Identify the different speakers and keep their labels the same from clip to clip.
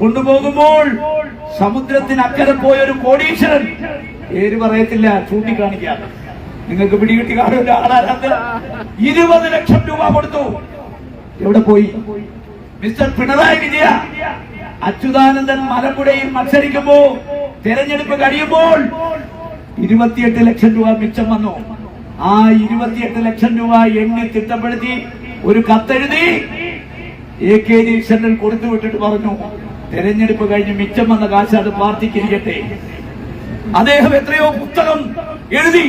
Speaker 1: കൊണ്ടുപോകുമ്പോൾ സമുദ്രത്തിനക്കരെ പോയ ഒരു കോടീശ്വരൻ. പേര് പറയത്തില്ല ചൂണ്ടിക്കാണിക്കാൻ നിങ്ങൾക്ക് പിടികിട്ടി കാണുന്ന ആളാരത് ഇരുപത് ലക്ഷം രൂപ കൊടുത്തു. എവിടെ പോയി? മിസ്റ്റർ പിണറായി വിജയ. അച്യുതാനന്ദൻ മലമ്പുഴയിൽ മത്സരിക്കുമ്പോ തെരഞ്ഞെടുപ്പ് കഴിയുമ്പോൾ ഇരുപത്തിയെട്ട് ലക്ഷം രൂപ മിച്ചം വന്നു. ആ ഇരുപത്തിയെട്ട് ലക്ഷം രൂപ എണ്ണി തിട്ടപ്പെടുത്തി ഒരു കത്തെഴുതി എ കെ ജി കൊടുത്തു വിട്ടിട്ട് പറഞ്ഞു. തെരഞ്ഞെടുപ്പ് കഴിഞ്ഞ് മിച്ചം വന്ന കാശ് അത് പാർട്ടിക്കിരിക്കട്ടെ അദ്ദേഹം എത്രയോ പുസ്തകം എഴുതി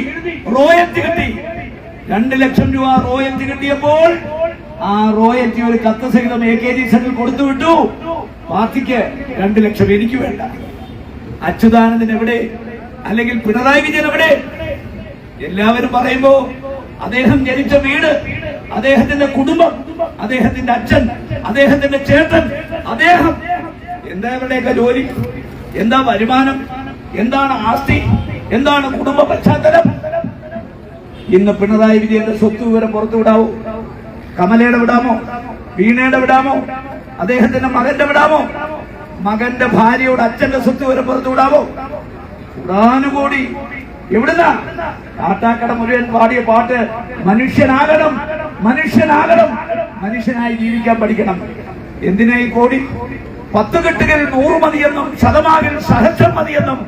Speaker 1: റോയൽറ്റി കിട്ടി. രണ്ട് ലക്ഷം രൂപ റോയൽറ്റി കിട്ടിയപ്പോൾ ആ റോയൽറ്റി ഒരു കത്ത് സഹിതം എ കെ ജി സെന്റിൽ കൊടുത്തുവിട്ടു പാർട്ടിക്ക് രണ്ട് ലക്ഷം എനിക്ക് വേണ്ട. അച്യുതാനന്ദൻ എവിടെ? അല്ലെങ്കിൽ പിണറായി വിജയൻ എവിടെ? എല്ലാവരും പറയുമ്പോ അദ്ദേഹം ജനിച്ച വീട് അദ്ദേഹത്തിന്റെ കുടുംബം അദ്ദേഹത്തിന്റെ അച്ഛൻ അദ്ദേഹത്തിന്റെ ചേട്ടൻ അദ്ദേഹം എന്താ ഇവരുടെയൊക്കെ ജോലി? എന്താ വരുമാനം? എന്താണ് ആസ്തി? എന്താണ് കുടുംബ പശ്ചാത്തലം? ഇന്ന് പിണറായി വിജയന്റെ സ്വത്ത് വിവരം പുറത്തു വിടാവോ? കമലയുടെ വിടാമോ? വീണയുടെ വിടാമോ? അദ്ദേഹത്തിന്റെ മകന്റെ വിടാമോ? മകന്റെ ഭാര്യയോട് അച്ഛന്റെ സ്വത്ത് വിവരം പുറത്തു വിടാമോ? കൂടാനുകൂടി എവിടുന്നാ? കാട്ടാക്കട മുഴുവൻ പാടിയ പാട്ട് മനുഷ്യനാകണം മനുഷ്യനാകണം മനുഷ്യനായി ജീവിക്കാൻ പഠിക്കണം. എന്തിനായി കോടി? പത്ത് കെട്ടുകൾ നൂറ് മതിയെന്നും ശതമാകിൽ സഹസ്രം മതിയെന്നും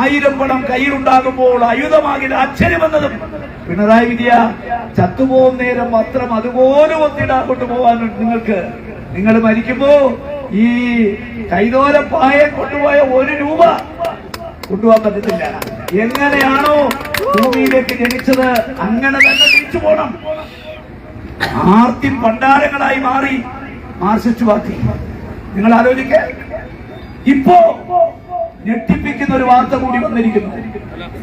Speaker 1: ആയിരം പണം കയ്യിലുണ്ടാകുമ്പോൾ ആയുധമാകിൽ ആശ്ചര്യമെന്നതും പിണറായി വിജയ ചത്തുപോകുന്ന നേരം മാത്രം അതുപോലെ ഒത്തിടാൻ കൊണ്ടുപോകാൻ നിങ്ങൾക്ക്. നിങ്ങൾ മരിക്കുമ്പോ ഈ കൈതോല പായ കൊണ്ടുപോയ ഒരു രൂപ കൊണ്ടുപോകാൻ പറ്റത്തില്ല. എങ്ങനെയാണോ ഭൂമിയിലേക്ക് ജനിച്ചത് അങ്ങനെ തന്നെ തിരിച്ചു പോണം. ആർത്തി പണ്ടാരങ്ങളായി മാറി മാർസിസ്റ്റ് പാർട്ടി. നിങ്ങൾ ആലോചിക്ക. ഇപ്പോ ഞെട്ടിപ്പിക്കുന്ന ഒരു വാർത്ത കൂടി വന്നിരിക്കുന്നു.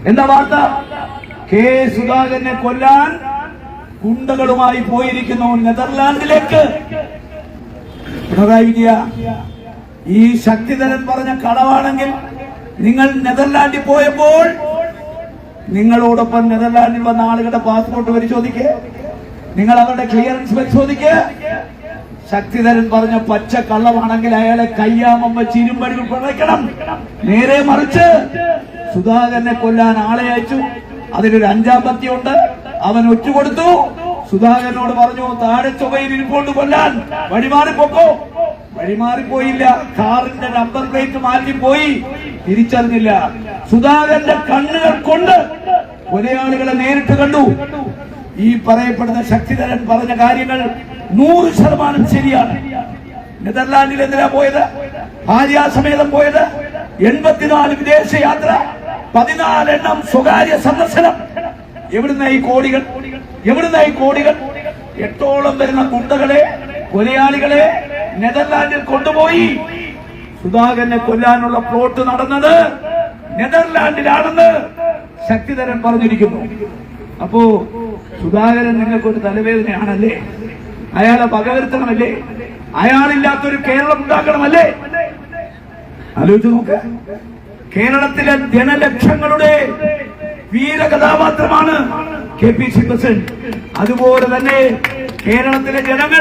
Speaker 1: എന്താ വാർത്ത? കെ സുധാകരനെ കൊല്ലാൻ ഗുണ്ടകളുമായി പോയിരിക്കുന്നു നെതർലാൻഡിലേക്ക്. പിണറായി വിജയ ഈ ശക്തിധരൻ പറഞ്ഞ കളവാണെങ്കിൽ നിങ്ങൾ നെതർലാൻഡിൽ പോയപ്പോൾ നിങ്ങളോടൊപ്പം നെതർലാൻഡിൽ വന്ന ആളുകളുടെ പാസ്പോർട്ട് പരിശോധിക്കുക നിങ്ങൾ അവരുടെ ക്ലിയറൻസ് പരിശോധിക്കുക ശക്തിധരൻ പറഞ്ഞ പച്ച കള്ളമാണെങ്കിൽ അയാളെ കയ്യാമം വെച്ച് ഇരുമ്പടിൽ പിഴയ്ക്കണം നേരെ മറിച്ച് സുധാകരനെ കൊല്ലാൻ ആളെ അയച്ചു. അതിലൊരു അഞ്ചാം പത്തിയുണ്ട്. അവൻ ഒറ്റുകൊടുത്തു. സുധാകരനോട് പറഞ്ഞു താഴെ ചൊവ്വയിൽ ഇരിപ്പോണ്ട് കൊല്ലാൻ. വഴിമാറിപ്പോക്കോ. വഴിമാറിപ്പോയില്ല. കാറിന്റെ നമ്പർ പ്ലേറ്റ് മാറ്റി പോയി തിരിച്ചറിഞ്ഞില്ല. സുധാകരന്റെ കണ്ണുകൾ കൊണ്ട് കൊലയാളികളെ നേരിട്ട് കണ്ടു. ഈ പറയപ്പെടുന്ന ശക്തിധരൻ പറഞ്ഞ കാര്യങ്ങൾ നൂറ് ശതമാനം ശരിയാണ്. നെതർലാൻഡിൽ എന്തിനാ പോയത്? ഭാര്യാസമേതം പോയത്? എൺപത്തിനാല് വിദേശ യാത്ര പതിനാലെണ്ണം സ്വകാര്യ സന്ദർശനം. എവിടുന്ന ഈ കോടികൾ? എവിടുന്ന ഈ കോടികൾ? എട്ടോളം വരുന്ന ഗുണ്ടകളെ കൊലയാളികളെ നെതർലാൻഡിൽ കൊണ്ടുപോയി. സുധാകരനെ കൊല്ലാനുള്ള പ്ലോട്ട് നടന്നത് നെതർലാൻഡിലാണെന്ന് ശക്തിധരൻ പറഞ്ഞിരിക്കുന്നു. അപ്പോ സുധാകരൻ നിങ്ങൾക്കൊരു തലവേദനയാണല്ലേ? അയാളെ വകവരുത്തണമല്ലേ അയാളില്ലാത്തൊരു കേരളം ഉണ്ടാക്കണമല്ലേ? ആലോചിച്ച് നോക്ക്. കേരളത്തിലെ ജനലക്ഷങ്ങളുടെ വീരകഥാപാത്രമാണ് കെ പി സി പ്രസിഡന്റ്. അതുപോലെ തന്നെ കേരളത്തിലെ ജനങ്ങൾ